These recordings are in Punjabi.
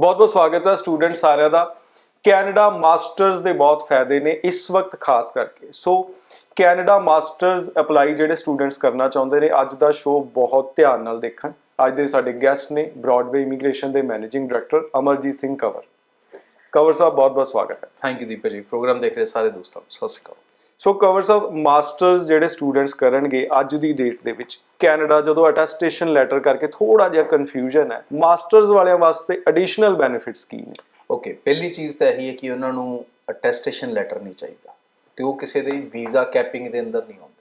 ਬਹੁਤ ਬਹੁਤ ਸਵਾਗਤ ਹੈ ਸਟੂਡੈਂਟ ਸਾਰਿਆਂ ਦਾ। ਕੈਨੇਡਾ ਮਾਸਟਰਸ ਦੇ ਬਹੁਤ ਫਾਇਦੇ ਨੇ ਇਸ ਵਕਤ ਖਾਸ ਕਰਕੇ। ਸੋ ਕੈਨੇਡਾ ਮਾਸਟਰਸ ਅਪਲਾਈ ਜਿਹੜੇ ਸਟੂਡੈਂਟਸ ਕਰਨਾ ਚਾਹੁੰਦੇ ਨੇ, ਅੱਜ ਦਾ ਸ਼ੋਅ ਬਹੁਤ ਧਿਆਨ ਨਾਲ ਦੇਖਣ। ਅੱਜ ਦੇ ਸਾਡੇ ਗੈਸਟ ਨੇ ਬ੍ਰੌਡਵੇ ਇਮੀਗ੍ਰੇਸ਼ਨ ਦੇ ਮੈਨੇਜਿੰਗ ਡਾਇਰੈਕਟਰ ਅਮਰਜੀਤ ਸਿੰਘ ਕੰਵਰ। ਕਵਰ ਸਾਹਿਬ, ਬਹੁਤ ਬਹੁਤ ਸਵਾਗਤ ਹੈ। ਥੈਂਕ ਯੂ ਦੀਪਕ ਜੀ। ਪ੍ਰੋਗਰਾਮ ਦੇਖ ਰਹੇ ਸਾਰੇ ਦੋਸਤਾਂ ਨੂੰ। ਸਤਿ ਸ਼੍ਰੀ ਅਕਾਲ। ਸੋ ਕਵਰ ਸਾਹਿਬ ਮਾਸਟਰਸ ਜਿਹੜੇ ਸਟੂਡੈਂਟਸ ਕਰਨਗੇ ਅੱਜ ਦੀ ਡੇਟ ਦੇ ਵਿੱਚ, ਕੈਨੇਡਾ ਜਦੋਂ ਅਟੈਸਟੇਸ਼ਨ ਲੈਟਰ ਕਰਕੇ ਥੋੜਾ ਜਿਹਾ ਕਨਫਿਊਜ਼ਨ ਹੈ ਮਾਸਟਰਸ ਵਾਲਿਆਂ ਵਾਸਤੇ ਐਡੀਸ਼ਨਲ ਬੈਨੀਫਿਟਸ ਕੀ ਨੇ? ਓਕੇ ਪਹਿਲੀ ਚੀਜ਼ ਤਾਂ ਇਹੀ ਹੈ ਕਿ ਉਹਨਾਂ ਨੂੰ ਅਟੈਸਟੇਸ਼ਨ ਲੈਟਰ ਨਹੀਂ ਚਾਹੀਦਾ, ਤੇ ਉਹ ਕਿਸੇ ਦੇ ਵੀਜ਼ਾ ਕੈਪਿੰਗ ਦੇ ਅੰਦਰ ਨਹੀਂ ਆਉਂਦੇ।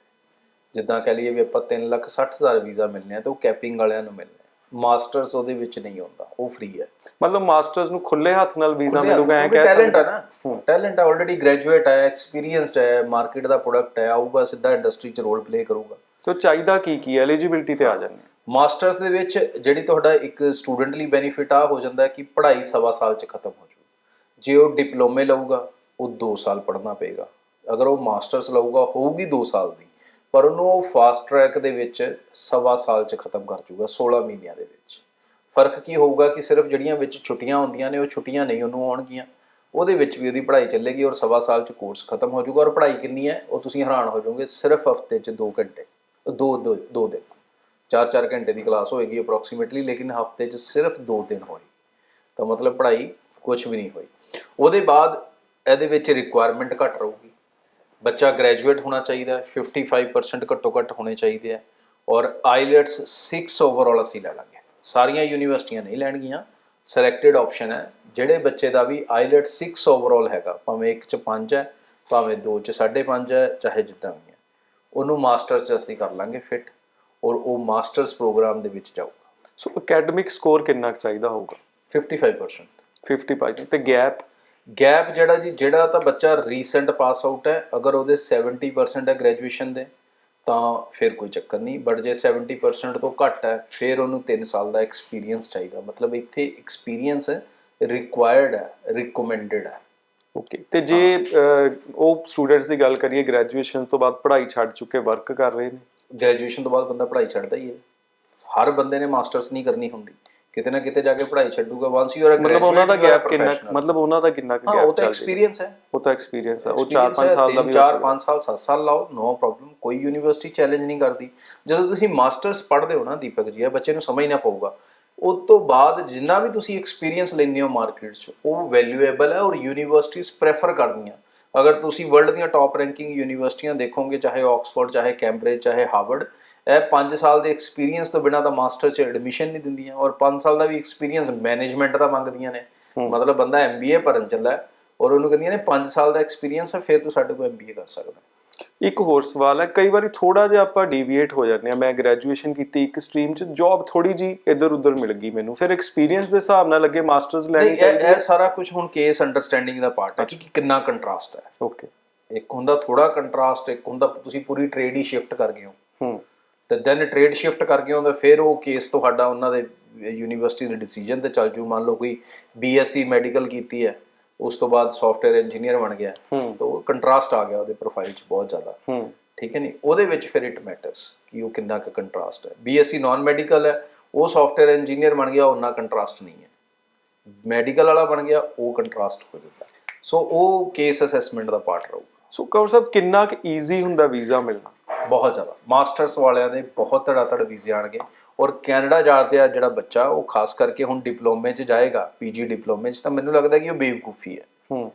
ਜਿੱਦਾਂ ਕਹ ਲਈਏ ਵੀ ਆਪਾਂ 3 ਲੱਖ 60 ਹਜ਼ਾਰ ਵੀਜ਼ਾ ਮਿਲਨੇ ਆ, ਤੇ ਉਹ ਕੈਪਿੰਗ ਵਾਲਿਆਂ ਨੂੰ ਮਿਲਨੇ ਮਾਸਟਰਸ ਉਹਦੇ ਵਿੱਚ ਨਹੀਂ ਆਉਂਦਾ ਉਹ ਫ੍ਰੀ ਹੈ। ਮਤਲਬ ਮਾਸਟਰਸ ਨੂੰ ਖੁੱਲੇ ਹੱਥ ਨਾਲ ਵੀਜ਼ਾ ਮਿਲੂਗਾ ਐ ਕਹਿ ਟੈਲੈਂਟ ਹੈ ਨਾ। ਟੈਲੈਂਟ ਹੈ। ਆਲਰੇਡੀ ਗ੍ਰੈਜੂਏਟ ਹੈ ਐਕਸਪੀਰੀਅੰਸਡ ਹੈ ਮਾਰਕੀਟ ਦਾ ਪ੍ਰੋਡਕਟ ਹੈ ਆਊਗਾ ਸਿੱਧਾ ਇੰਡਸਟਰੀ 'ਚ ਰੋਲ ਪਲੇ ਕਰੂਗਾ। ਤੋ ਚਾਹੀਦਾ ਕੀ ਕੀ ਐਲੀਜੀਬਿਲਟੀ ਤੇ ਆ ਜਾਂਦੇ। ਮਾਸਟਰਸ ਦੇ ਵਿੱਚ ਜਿਹੜੀ ਤੁਹਾਡਾ ਇੱਕ ਸਟੂਡੈਂਟ ਲਈ ਬੈਨੀਫਿਟ ਆ ਹੋ ਜਾਂਦਾ ਕਿ ਪੜ੍ਹਾਈ ਸਵਾ ਸਾਲ ਚ ਖਤਮ ਹੋ ਜੂ। ਜੇ ਉਹ ਡਿਪਲੋਮੇ ਲਊਗਾ ਉਹ 2 ਸਾਲ ਪੜ੍ਹਨਾ ਪਏਗਾ। ਅਗਰ ਉਹ ਮਾਸਟਰਸ ਲਊਗਾ ਹੋਊਗੀ 2 ਸਾਲ ਦੀ। ਪਰ ਉਹਨੂੰ ਉਹ ਫਾਸਟ ਟਰੈਕ ਦੇ ਵਿੱਚ ਸਵਾ ਸਾਲ ਚ ਖਤਮ ਕਰ ਜੂਗਾ 16 ਮਹੀਨਿਆਂ ਦੇ ਵਿੱਚ। ਫ਼ਰਕ ਕੀ ਹੋਊਗਾ ਕਿ ਸਿਰਫ ਜਿਹੜੀਆਂ ਵਿੱਚ ਛੁੱਟੀਆਂ ਹੁੰਦੀਆਂ ਨੇ, ਉਹ ਛੁੱਟੀਆਂ ਨਹੀਂ, ਉਹਨੂੰ ਆਉਣਗੀਆਂ। ਉਹਦੇ ਵਿੱਚ ਵੀ ਉਹਦੀ ਪੜ੍ਹਾਈ ਚੱਲੇਗੀ ਔਰ ਸਵਾ ਸਾਲ ਚ ਕੋਰਸ ਖਤਮ ਹੋ ਜਾਊਗਾ। ਔਰ ਪੜ੍ਹਾਈ ਕਿੰਨੀ ਹੈ? ਉਹ ਤੁਸੀਂ ਹੈਰਾਨ ਹੋ ਜਾਓਗੇ, ਸਿਰਫ ਹਫ਼ਤੇ ਚ 2 ਘੰਟੇ 2 2 2 ਦਿਨ। 4-4 ਘੰਟੇ ਦੀ ਕਲਾਸ ਹੋਏਗੀ ਅਪਰੋਕਸੀਮੇਟਲੀ ਲੇਕਿਨ ਹਫ਼ਤੇ 'ਚ ਸਿਰਫ 2 ਦਿਨ ਹੋਏ। ਤਾਂ ਮਤਲਬ ਪੜ੍ਹਾਈ ਕੁਝ ਵੀ ਨਹੀਂ ਹੋਈ। ਉਹਦੇ ਬਾਅਦ ਇਹਦੇ ਵਿੱਚ ਰਿਕੁਆਇਰਮੈਂਟ ਘੱਟ ਰਹੂਗੀ। ਬੱਚਾ ਗ੍ਰੈਜੂਏਟ ਹੋਣਾ ਚਾਹੀਦਾ ਹੈ 55% ਘੱਟੋ ਘੱਟ ਹੋਣੇ ਚਾਹੀਦੇ ਆ। ਔਰ ਆਈਲੈਟਸ 6 ਓਵਰਆਲ ਅਸੀਂ ਲੈ ਲਾਂਗੇ। ਸਾਰੀਆਂ ਯੂਨੀਵਰਸਿਟੀਆਂ ਨਹੀਂ ਲੈਣਗੀਆਂ। ਸਿਲੈਕਟਡ ਆਪਸ਼ਨ ਹੈ ਜਿਹੜੇ ਬੱਚੇ ਦਾ ਵੀ ਆਈਲੈਟ 6 ਓਵਰਆਲ ਹੈਗਾ ਭਾਵੇਂ ਇੱਕ ਚ 5 ਹੈ ਭਾਵੇਂ ਦੋ ਚ 5.5 ਹੈ ਚਾਹੇ ਜਿੱਦਾਂ ਵੀ ਹੈ। ਉਹਨੂੰ ਮਾਸਟਰਸ ਚ ਅਸੀਂ ਕਰ ਲਾਂਗੇ ਫਿਟ ਔਰ ਉਹ ਮਾਸਟਰਸ ਪ੍ਰੋਗਰਾਮ ਦੇ ਵਿੱਚ ਜਾਊਗਾ। ਸੋ ਅਕੈਡਮਿਕ ਸਕੋਰ ਕਿੰਨਾ ਚਾਹੀਦਾ ਹੋਊਗਾ? 55% 50% ਤੇ ਗੈਪ ਗੈਪ ਜਿਹੜਾ ਜੀ ਜਿਹੜਾ ਤਾਂ ਬੱਚਾ ਰੀਸੈਂਟ ਪਾਸ ਆਊਟ ਹੈ ਅਗਰ ਉਹਦੇ 70% ਹੈ ਗ੍ਰੈਜੂਏਸ਼ਨ ਦੇ ਤਾਂ ਫਿਰ ਕੋਈ ਚੱਕਰ ਨਹੀਂ ਬਟ ਜੇ 70% ਤੋਂ ਘੱਟ ਹੈ ਫਿਰ ਉਹਨੂੰ 3 ਸਾਲ ਦਾ ਐਕਸਪੀਰੀਅੰਸ ਚਾਹੀਦਾ। ਮਤਲਬ ਇੱਥੇ ਐਕਸਪੀਰੀਅੰਸ ਰਿਕੁਆਇਰਡ ਹੈ ਰਿਕਮੈਂਡਡ ਹੈ। ਓਕੇ ਤੇ ਜੇ ਉਹ ਸਟੂਡੈਂਟਸ ਦੀ ਗੱਲ ਕਰੀਏ ਗ੍ਰੈਜੂਏਸ਼ਨ ਤੋਂ ਬਾਅਦ ਪੜ੍ਹਾਈ ਛੱਡ ਚੁੱਕੇ ਵਰਕ ਕਰ ਰਹੇ ਨੇ? ਗ੍ਰੈਜੂਏਸ਼ਨ ਤੋਂ ਬਾਅਦ ਬੰਦਾ ਪੜ੍ਹਾਈ ਛੱਡਦਾ ਹੀ ਹੈ। ਹਰ ਬੰਦੇ ਨੇ ਮਾਸਟਰਸ ਨਹੀਂ ਕਰਨੀ ਹੁੰਦੀ। ਕਿਤੇ ਨਾ ਕਿਤੇ ਜਾ ਕੇ ਪੜ੍ਹਾਈ ਛੱਡੂਗਾ ਵਾਂਸ ਯੂ ਆਰ ਮਤਲਬ ਉਹਨਾਂ ਦਾ ਗੈਪ ਕਿੰਨਾ ਮਤਲਬ ਉਹਨਾਂ ਦਾ ਕਿੰਨਾ ਕੁ ਹਾਂ ਗੈਪ ਉਹ ਤਾਂ ਚੱਲ ਐਕਸਪੀਰੀਅੰਸ ਹੈ। ਉਹ ਤਾਂ ਐਕਸਪੀਰੀਅੰਸ ਹੈ। ਉਹ 4-5 ਸਾਲ ਦਾ ਵੀ 4 5 ਸਾਲ 7 ਸਾਲ ਲਾਓ ਨੋ ਪ੍ਰੋਬਲਮ ਕੋਈ ਯੂਨੀਵਰਸਿਟੀ ਚੈਲੰਜ ਨਹੀਂ ਕਰਦੀ। ਜਦੋਂ ਤੁਸੀਂ ਮਾਸਟਰਸ ਪੜ੍ਹਦੇ ਹੋ ਨਾ ਦੀਪਕ ਜੀ ਇਹ ਬੱਚੇ ਨੂੰ ਸਮਝਣਾ ਪਊਗਾ। ਉਸ ਤੋਂ ਬਾਅਦ ਜਿੰਨਾ ਵੀ ਤੁਸੀਂ ਐਕਸਪੀਰੀਅੰਸ ਲੈਂਦੇ ਹੋ ਮਾਰਕੀਟ 'ਚ ਉਹ ਵੈਲਿਊਏਬਲ ਹੈ ਔਰ ਯੂਨੀਵਰਸਿਟੀਜ਼ ਪ੍ਰੈਫਰ ਕਰਦੀਆਂ। ਅਗਰ ਤੁਸੀਂ ਵਰਲਡ ਦੀਆਂ ਟੌਪ ਰੈਂਕਿੰਗ ਯੂਨੀਵਰਸਿਟੀਆਂ ਦੇਖੋਗੇ ਚਾਹੇ ਆਕਸਫੋਰਡ ਚਾਹੇ ਕੈਂਬਰਿਜ ਚਾਹੇ ਹਾਰਵਰਡ ਇਹ 5 ਸਾਲ ਦੇ ਐਕਸਪੀਰੀਅੰਸ ਤੋਂ ਬਿਨਾਂ ਤਾਂ ਮਾਸਟਰ 'ਚ ਐਡਮਿਸ਼ਨ ਨਹੀਂ ਦਿੰਦੀਆਂ ਔਰ 5 ਸਾਲ ਦਾ ਵੀ ਐਕਸਪੀਰੀਅੰਸ ਮੈਨੇਜਮੈਂਟ ਦਾ ਮੰਗਦੀਆਂ ਨੇ। ਮਤਲਬ ਬੰਦਾ ਐਮਬੀਏ ਭਰਨ ਚੱਲਾ ਔਰ ਉਹਨੂੰ ਕਹਿੰਦੀਆਂ ਨੇ 5 ਸਾਲ ਦਾ ਐਕਸਪੀਰੀਅੰਸ ਹੈ ਫਿਰ ਤੂੰ ਸਾਡੇ ਕੋਲ ਐਮਬੀਏ ਕਰ ਸਕਦਾ। ਇੱਕ ਹੋਰ ਸਵਾਲ ਹੈ ਕਈ ਵਾਰੀ ਥੋੜਾ ਜਿਹਾ ਆਪਾਂ ਡੀਵੀਏਟ ਹੋ ਜਾਂਦੇ ਆ ਮੈਂ ਗ੍ਰੈਜੂਏਸ਼ਨ ਕੀਤੀ ਇੱਕ ਸਟਰੀਮ 'ਚ ਜੌਬ ਥੋੜੀ ਜੀ ਇੱਧਰ ਉੱਧਰ ਮਿਲ ਗਈ ਮੈਨੂੰ। ਫਿਰ ਐਕਸਪੀਰੀਅੰਸ ਦੇ ਹਿਸਾਬ ਨਾਲ ਲੱਗੇ ਮਾਸਟਰਸ ਲੈਣੀ ਚਾਹੀਦੀ ਇਹ ਸਾਰਾ ਕੁਝ ਹੁਣ ਕੇਸ ਅੰਡਰਸਟੈਂਡਿੰਗ ਦਾ ਪਾਰਟ ਹੈ ਕਿ ਕਿੰਨਾ ਕੰਟਰਾਸਟ ਹੈ। ਓਕੇ ਇੱਕ ਹੁੰਦਾ ਥੋੜਾ ਕੰਟਰਾਸਟ ਇੱਕ ਹੁੰਦਾ ਤੁਸੀਂ ਪੂਰੀ ਟ੍ਰੇਡ ਹੀ ਸ਼ਿਫਟ ਕਰ ਗਏ ਹੋ। ਹੂੰ। ਤੇ ਦੈਨ ਟ੍ਰੇਡ ਸ਼ਿਫਟ ਕਰ ਗਏ ਹੋ ਤਾਂ ਫਿਰ ਉਹ ਕੇਸ ਤੁਹਾਡਾ ਉਹਨਾਂ ਦੇ ਯੂਨੀਵਰਸਿਟੀ ਦੇ ਡਿਸੀਜਨ ਤੇ ਚੱਲ ਜੂ। ਮੰਨ ਲਓ ਕੋਈ ਬੀਐਸਸੀ ਮੈਡੀਕਲ ਕੀਤੀ ਹੈ। ਉਸ ਤੋਂ ਬਾਅਦ ਸੌਫਟਵੇਅਰ ਇੰਜੀਨੀਅਰ ਬਣ ਗਿਆ। ਤਾਂ ਉਹ ਕੰਟਰਾਸਟ ਆ ਗਿਆ ਉਹਦੇ ਪ੍ਰੋਫਾਈਲ 'ਚ ਬਹੁਤ ਜ਼ਿਆਦਾ। ਠੀਕ ਹੈ ਨਹੀਂ ਉਹਦੇ ਵਿੱਚ ਫਿਰ ਇਟ ਮੈਟਰਸ ਕਿ ਉਹ ਕਿੰਨਾ ਕੁ ਕੰਟਰਾਸਟ ਹੈ। ਬੀਐਸਸੀ ਨਾਨ ਮੈਡੀਕਲ ਹੈ ਉਹ ਸੌਫਟਵੇਅਰ ਇੰਜੀਨੀਅਰ ਬਣ ਗਿਆ ਉਹਨਾਂ ਕੰਟਰਾਸਟ ਨਹੀਂ ਹੈ। ਮੈਡੀਕਲ ਵਾਲਾ ਬਣ ਗਿਆ ਉਹ ਕੰਟਰਾਸਟ ਹੋ ਜਾਂਦਾ। ਸੋ ਉਹ ਕੇਸ ਅਸੈਸਮੈਂਟ ਦਾ ਪਾਰਟ ਰਹੂਗਾ। ਸੋ ਕਵਰ ਸਾਹਿਬ ਕਿੰਨਾ ਕੁ ਈਜ਼ੀ ਹੁੰਦਾ ਵੀਜ਼ਾ ਮਿਲਣਾ? ਬਹੁਤ ਜ਼ਿਆਦਾ। ਮਾਸਟਰਸ ਵਾਲਿਆਂ ਦੇ ਬਹੁਤ ਧੜਾ ਧੜ ਵੀਜ਼ੇ ਆਣਗੇ। ਔਰ ਕੈਨੇਡਾ ਜਾਂਦੇ ਆ ਜਿਹੜਾ ਬੱਚਾ ਉਹ ਖਾਸ ਕਰਕੇ ਹੁਣ ਡਿਪਲੋਮੇ 'ਚ ਜਾਏਗਾ ਪੀਜੀ ਡਿਪਲੋਮੇ 'ਚ ਤਾਂ ਮੈਨੂੰ ਲੱਗਦਾ ਕਿ ਉਹ ਬੇਵਕੂਫੀ ਹੈ। ਹੂੰ।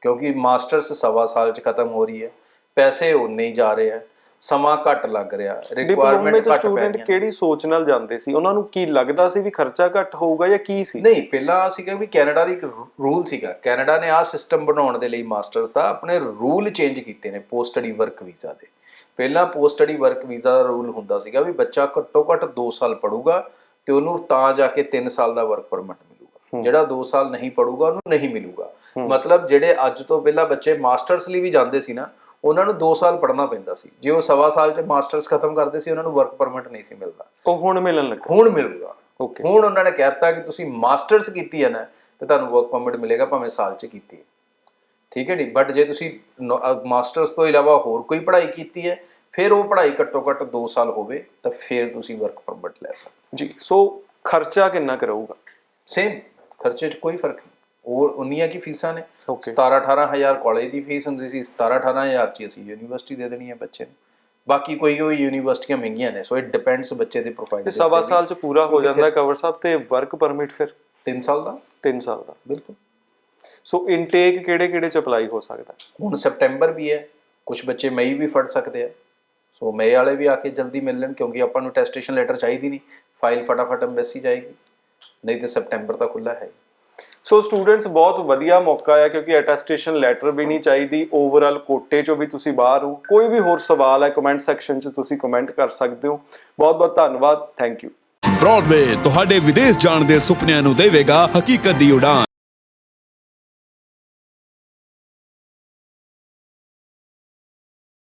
ਕਿਉਂਕਿ ਮਾਸਟਰਸ ਸਵਾ ਸਾਲ 'ਚ ਖਤਮ ਹੋ ਰਹੀ ਹੈ ਪੈਸੇ ਉਨੇ ਹੀ ਜਾ ਰਹੇ ਆ ਸਮਾਂ ਘੱਟ ਲੱਗ ਰਿਹਾ ਰਿਕੁਆਇਰਮੈਂਟ ਘੱਟ ਪੈ ਸਟੂਡੈਂਟ ਰਹੀਆਂ ਕਿਹੜੀ ਸੋਚ ਨਾਲ ਜਾਂਦੇ ਸੀ? ਉਹਨਾਂ ਨੂੰ ਕੀ ਲੱਗਦਾ ਸੀ ਵੀ ਖਰਚਾ ਘੱਟ ਹੋਊਗਾ ਜਾਂ ਕੀ ਸੀ? ਨਹੀਂ ਪਹਿਲਾਂ ਸੀਗਾ ਵੀ ਕੈਨੇਡਾ ਦੀ ਇੱਕ ਰੂਲ ਸੀਗਾ। ਕੈਨੇਡਾ ਨੇ ਆਹ ਸਿਸਟਮ ਬਣਾਉਣ ਦੇ ਲਈ ਮਾਸਟਰਸ ਦਾ ਆਪਣੇ ਰੂਲ ਚੇਂਜ ਕੀਤੇ ਨੇ ਪੋਸਟ ਸਟੱਡੀ ਵਰਕ ਵੀਜ਼ਾ ਦੇ। ਪਹਿਲਾਂ ਪੋਸਟ ਸਟੱਡੀ ਵਰਕ ਵੀਜ਼ਾ ਦਾ ਰੂਲ ਹੁੰਦਾ ਸੀਗਾ ਵੀ ਬੱਚਾ ਘੱਟੋ ਘੱਟ 2 ਸਾਲ ਪੜੂਗਾ ਤੇ ਉਹਨੂੰ ਤਾਂ ਜਾ ਕੇ 3 ਸਾਲ ਦਾ ਵਰਕ ਪਰਮਿਟ ਮਿਲੂਗਾ। ਜਿਹੜਾ 2 ਸਾਲ ਨਹੀਂ ਪੜੂਗਾ ਉਹਨੂੰ ਨਹੀਂ ਮਿਲੂਗਾ। ਮਤਲਬ ਜਿਹੜੇ ਅੱਜ ਤੋਂ ਪਹਿਲਾਂ ਬੱਚੇ ਮਾਸਟਰਸ ਲਈ ਵੀ ਜਾਂਦੇ ਸੀ ਨਾ ਉਹਨਾਂ ਨੂੰ 2 ਸਾਲ ਪੜ੍ਹਨਾ ਪੈਂਦਾ ਸੀ। ਜੇ ਉਹ ਸਵਾ ਸਾਲ ਚ ਮਾਸਟਰਸ ਖਤਮ ਕਰਦੇ ਸੀ ਉਹਨਾਂ ਨੂੰ ਵਰਕ ਪਰਮਿਟ ਨਹੀਂ ਸੀ ਮਿਲਦਾ। ਉਹ ਹੁਣ ਮਿਲਣ ਲੱਗਾ। ਹੁਣ ਮਿਲੂਗਾ। ਓਕੇ ਹੁਣ ਉਹਨਾਂ ਨੇ ਕਹਿਤਾ ਕਿ ਤੁਸੀਂ ਮਾਸਟਰਸ ਕੀਤੀ ਹੈ ਨਾ ਤੇ ਤੁਹਾਨੂੰ ਵਰਕ ਪਰਮਿਟ ਮਿਲੇਗਾ ਭਾਵੇਂ ਸਾਲ ਚ ਕੀਤੀ ਹੈ। ਠੀਕ ਹੈ ਜੀ? ਬਟ ਜੇ ਤੁਸੀਂ ਮਾਸਟਰਸ ਤੋਂ ਇਲਾਵਾ ਹੋਰ ਕੋਈ ਪੜ੍ਹਾਈ ਕੀਤੀ ਹੈ ਫਿਰ ਉਹ ਪੜ੍ਹਾਈ ਘੱਟੋ ਘੱਟ 2 ਸਾਲ ਹੋਵੇ ਤਾਂ ਫਿਰ ਤੁਸੀਂ ਵਰਕ ਪਰਮਿਟ ਲੈ ਸਕਦੇ ਜੀ ਸੋ ਖਰਚਾ ਕਿੰਨਾ ਕਰੂਗਾ ਸੇਮ ਖਰਚੇ 'ਚ ਕੋਈ ਫ਼ਰਕ ਨਹੀਂ। ਉਹ ਉਨੀਆਂ ਕੀ ਫੀਸਾਂ ਨੇ? Okay. 17 18000 ਕਾਲਜ ਦੀ ਫੀਸ ਹੁੰਦੀ ਸੀ 17 18000 ਚ ਅਸੀਂ ਯੂਨੀਵਰਸਿਟੀ ਦੇ ਦੇਣੀ ਹੈ ਬੱਚੇ ਨੂੰ। ਬਾਕੀ ਕੋਈ ਕੋਈ ਯੂਨੀਵਰਸਿਟੀਆਂ ਮਹਿੰਗੀਆਂ ਨੇ ਸੋ ਇਟ ਡਿਪੈਂਡਸ ਬੱਚੇ ਦੇ ਪ੍ਰੋਫਾਈਲ ਇਹ ਸਵਾ ਸਾਲ ਚ ਪੂਰਾ ਹੋ ਜਾਂਦਾ ਕਵਰ ਸਾਹਿਬ ਤੇ ਵਰਕ ਪਰਮਿਟ ਫਿਰ? 3 ਸਾਲ ਦਾ? 3 ਸਾਲ ਦਾ। ਬਿਲਕੁਲ। ਸੋ ਇਨਟੇਕ ਕਿਹੜੇ ਕਿਹੜੇ ਚ ਅਪਲਾਈ ਹੋ ਸਕਦਾ? ਹੁਣ ਸਪਟੈਂਬਰ ਵੀ ਹੈ ਕੁਝ ਬੱਚੇ ਮਈ ਵੀ ਫੜ ਸਕਦੇ ਆ। ਸੋ ਮਈ ਵਾਲੇ ਵੀ ਆ ਕੇ ਜਲਦੀ ਮਿਲ ਲੈਣ ਕਿਉਂਕਿ ਆਪਾਂ ਨੂੰ ਟੈਸਟੇਸ਼ਨ ਲੈਟਰ ਚਾਹੀਦੀ ਨਹੀਂ ਫਾਈਲ ਫਟਾਫਟ ਐਮਬੈਸੀ ਜਾਏਗੀ ਨਹੀਂ ਤੇ ਸਪਟੈਂਬਰ ਤੱਕ ਖੁੱਲਾ ਹੈ ਸੋ ਸਟੂਡੈਂਟਸ ਬਹੁਤ ਵਧੀਆ ਮੌਕਾ ਹੈ ਕਿਉਂਕਿ ਅਟੈਸਟੇਸ਼ਨ ਲੈਟਰ ਵੀ ਨਹੀਂ ਚਾਹੀਦੀ ਓਵਰਆਲ ਕੋਟੇ ਚੋਂ ਵੀ ਤੁਸੀਂ ਬਾਹਰ ਹੋ। ਕੋਈ ਵੀ ਹੋਰ ਸਵਾਲ ਹੈ ਕਮੈਂਟ ਸੈਕਸ਼ਨ 'ਚ ਤੁਸੀਂ ਕਮੈਂਟ ਕਰ ਸਕਦੇ ਹੋ। ਬਹੁਤ ਬਹੁਤ ਧੰਨਵਾਦ ਥੈਂਕ ਯੂ ਬ੍ਰੌਡਵੇ ਤੁਹਾਡੇ ਵਿਦੇਸ਼ ਜਾਣ ਦੇ ਸੁਪਨਿਆਂ ਨੂੰ ਦੇਵੇਗਾ ਹਕੀਕਤ ਦੀ ਉਡਾਨ।